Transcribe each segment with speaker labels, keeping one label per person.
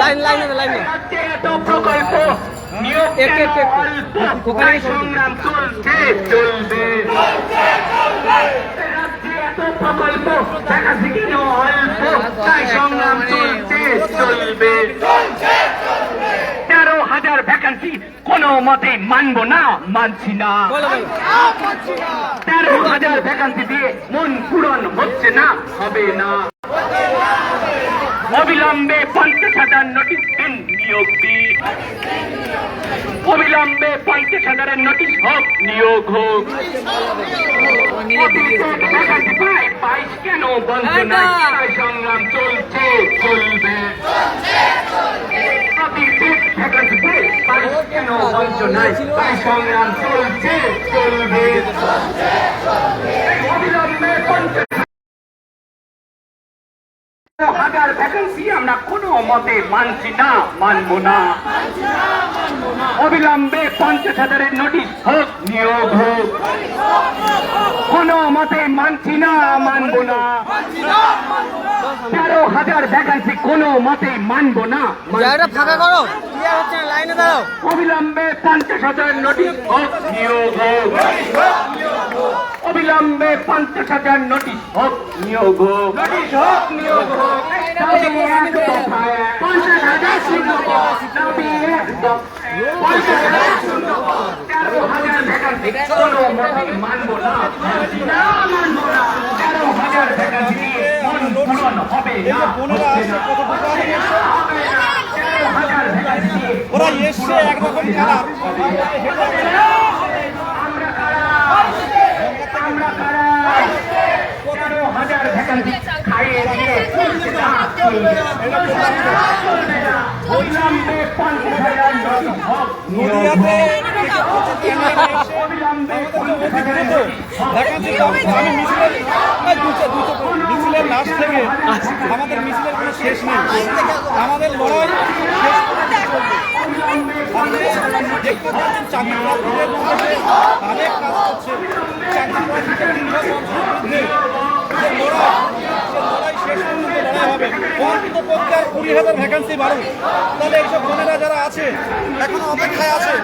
Speaker 1: Line line line
Speaker 2: এত প্রকল্প। সংগ্রাম চলছে চলবে। প্রকল্প অল্প তাই সংগ্রাম চলছে চলবে। তেরো হাজার ভ্যাকান্সি কোন মতে মানবো না মানছি না। তেরো হাজার ভ্যাকান্সি দিয়ে মন পূরণ হচ্ছে না হবে না। অবিলম্বে পঞ্চাশ হাজার নোটিশ দিন নিয়োগ দিন অবিলম্বে পঞ্চাশ হাজারের নোটিশ হোক নিয়োগ হোক। কেন বন্ধ নাই? সংগ্রাম চলছে চলবে। সংগ্রাম চলছে চলবে। হাজার ভ্যাকেন্সি আমরা কোনো মতে মানছি না মানবো না। অবিলম্বে পঞ্চাশ হাজারের নোটিশ হোক নিয়োগ হোক। কোনো মতে মানছি না মানবো না। তেরো হাজার ভ্যাকেন্সি কোনো মতে মানবো না
Speaker 1: ফাঁকা করো লাইনে দাঁড়াও।
Speaker 2: অবিলম্বে পঞ্চাশ হাজার নোটিশ হোক নিয়োগ হোক। অবিলম্বে পঞ্চাশ হাজার নোটিশ হোক নিয়োগ। হোক নোটিশ হোক নিয়োগ হোক পঞ্চাশ হাজার শূন্য পদ। দাবি এক দফায় পঞ্চাশ হাজার শূন্য তেরো হাজার ভ্যাকান্সি কোনো মতে না মানছি না। তেরো হাজার ভ্যাকান্সি মন পূরণ হবে না হচ্ছে না। হচ্ছে না, হবে না। তেরো হাজার ভ্যাকান্সি দিয়ে
Speaker 3: ওরা এসছে একরকম খেলা। আমি মিছিলের মিছিলের লাস্ট থেকে আমাদের মিছিলের কোনো শেষ নেই আমাদের লড়াই চাকরি কুড়ি হাজার ভ্যাকান্সি তাহলে এইসব যারা আছে এখনও অপেক্ষায় আছে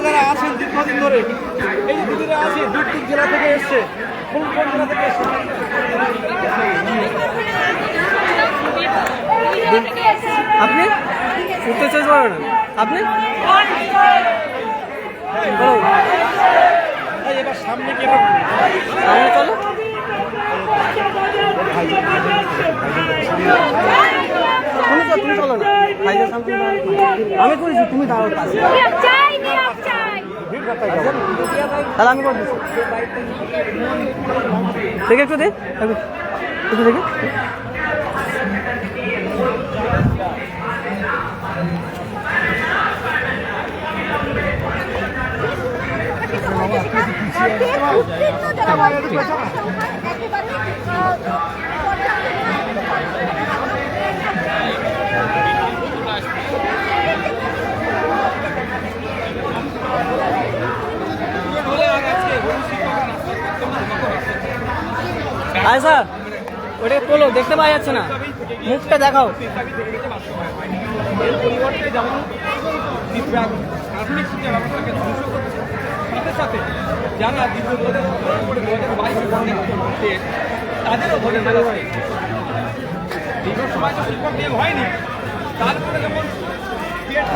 Speaker 3: যারা আছেন দীর্ঘদিন ধরে এই দূর থেকে
Speaker 1: আপনি উত্তর চব্বিশ আপনি
Speaker 3: সামনে কি
Speaker 1: সামনে চলো। তুমি চলো তুমি চলো না। ভাইদের সামনে আমি করেছি তুমি দাঁড়াও পাশে।
Speaker 4: নিয়োগ চাই নিয়োগ চাই।
Speaker 1: তাহলে আমি করে দিচ্ছি। দেখে একটু দে একটু দেখে
Speaker 4: উত্তীর্ণ যারা একেবারে
Speaker 1: আয় স্যার ওটা তোলো দেখতে পাওয়া যাচ্ছে না। মুখটা দেখাও।
Speaker 3: যেমন সাথে যারা করে দু হাজার বাইশে তাদেরও হয় দীর্ঘ সময় তো শিক্ষক নিয়োগ হয়নি তারপরে যখন নিয়োগ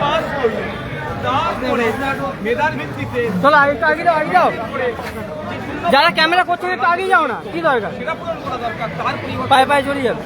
Speaker 3: পাস করল তারপরে মেধার ভিত্তিতে
Speaker 1: চলো আগে আগে যাও আগে যাও। যারা ক্যামেরা করছে একটু আগে যাও না কি দরকার? পায়ে পায়ে চলে যাবে।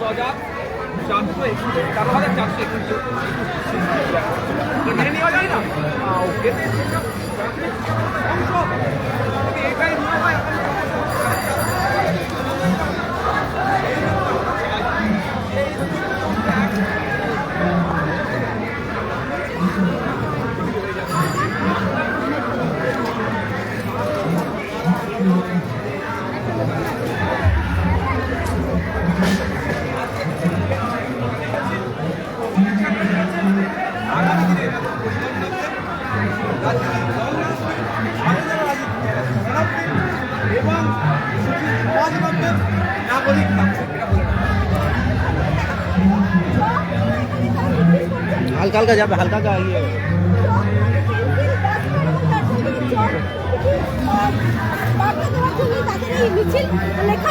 Speaker 1: হালকা যাবে হালকা হালকা ইয়ে
Speaker 4: মিছিল লেখা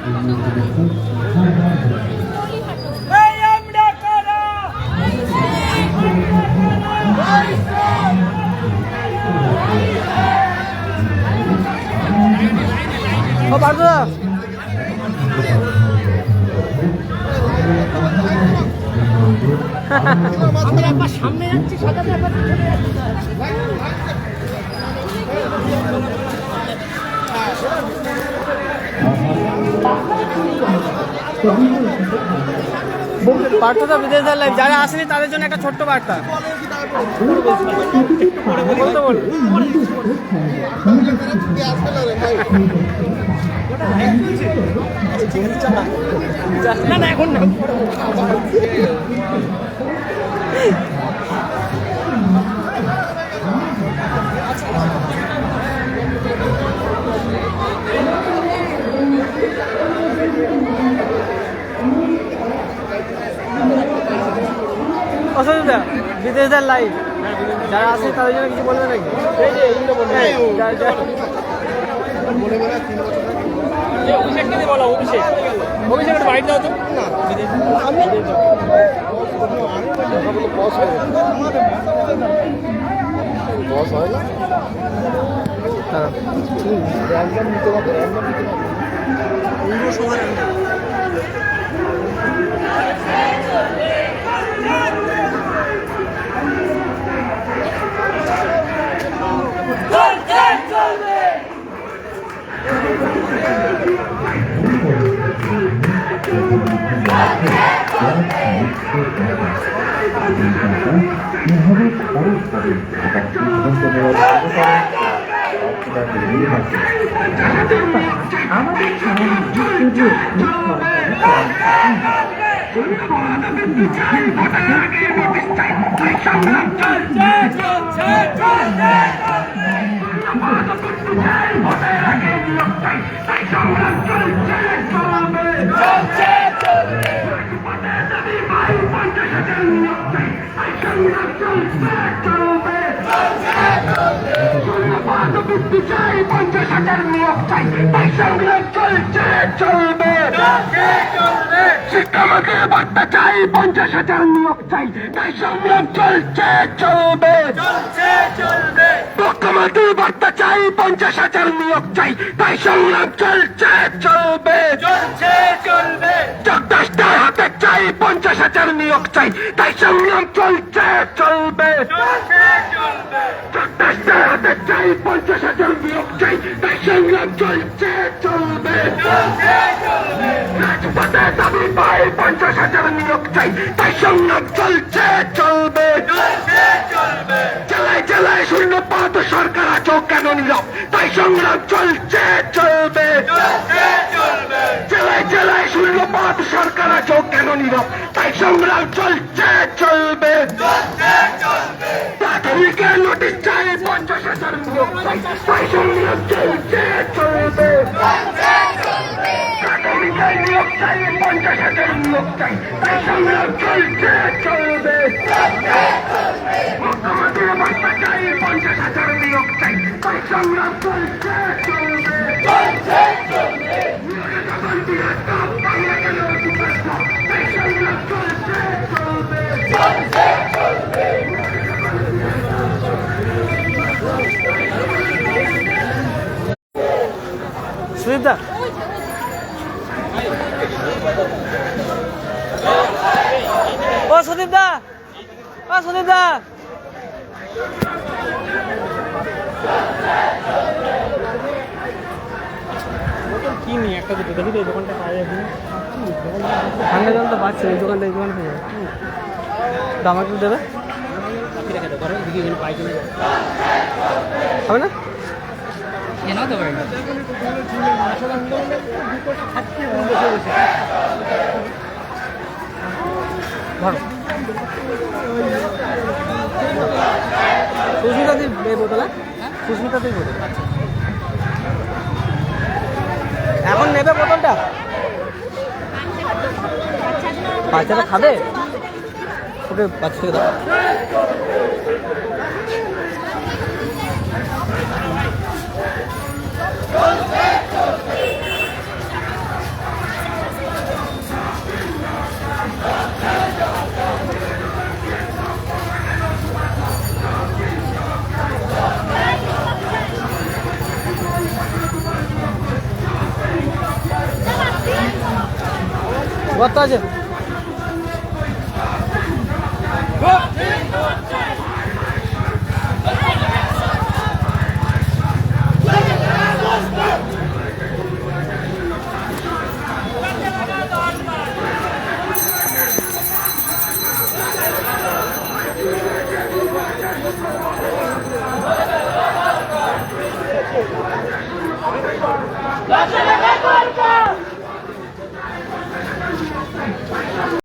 Speaker 1: দাঁড়া স্লো করে আসুনি ও পার্থদা পার্থদা বিদেশ লাইভ যারা আসেনি তাদের জন্য একটা ছোট্ট বার্তা। না না এখন অসুবিধা বিদেশদের লাইভ যারা আসে তাদের জন্য কিছু বলবে নাকি? এই যে এইগুলো বলবে যা- যা- অভিষেককে বলো অভিষেক। অভিষেক একটু বাড়ি দাও তো। আমাদের সামনে আমি
Speaker 2: পঞ্চাশ হাজার নিয়োগ চাই তাই সংগ্রাম চলছে চলবে। শিক্ষামন্ত্রীর বার্তা চাই পঞ্চাশ হাজার নিয়োগ চাই। তাই সংগ্রাম চলছে চলবে। মুখ্যমন্ত্রীর বার্তা চাই পঞ্চাশ হাজার নিয়োগ চাই। তাই সংগ্রাম চলছে চলবে। চলছে চলবে। চকদাসটার হাতে চাই পঞ্চাশ হাজার নিয়োগ চাই। তাই সংগ্রাম চলছে চলবে। চকদাসটার হাতে চাই পঞ্চাশ হাজার নিয়োগ চাই। তাই সংগ্রাম চলছে চলবে। রাজপথে দাবি পাই পঞ্চাশ হাজার নিয়োগ চাই। তাই সংগ্রাম চলছে চলবে। জেলায় জেলায় শূন্য পাত সরকার আছো কেন নীরব তাই সংগ্রাম সত্যি আমরা চলতে চলবে মুখ্যমন্ত্রী বার্তা চাই পঞ্চাশ হাজার নিয়োগ চাই তাই সংগ্রাম চলতে চলবে
Speaker 4: Слыда. ও সুদীপ দা ও সুদীপ দা। কি নিয়ে? একটা দুটো দেখি তো এই দোকানটা পাওয়া যাবে ঠান্ডা জল তো পাচ্ছে এই দোকানটা এই দোকান থেকে দাম একটু দেবে? হবে না? ধরো সুস্মিতা দি এই বোতল? হ্যাঁ? সুস্মিতা দি বোতল। এখন নেবে বোতলটা? বাচ্চাটা খাবে? ওকে বাচ্চাকে দাও। কত আছে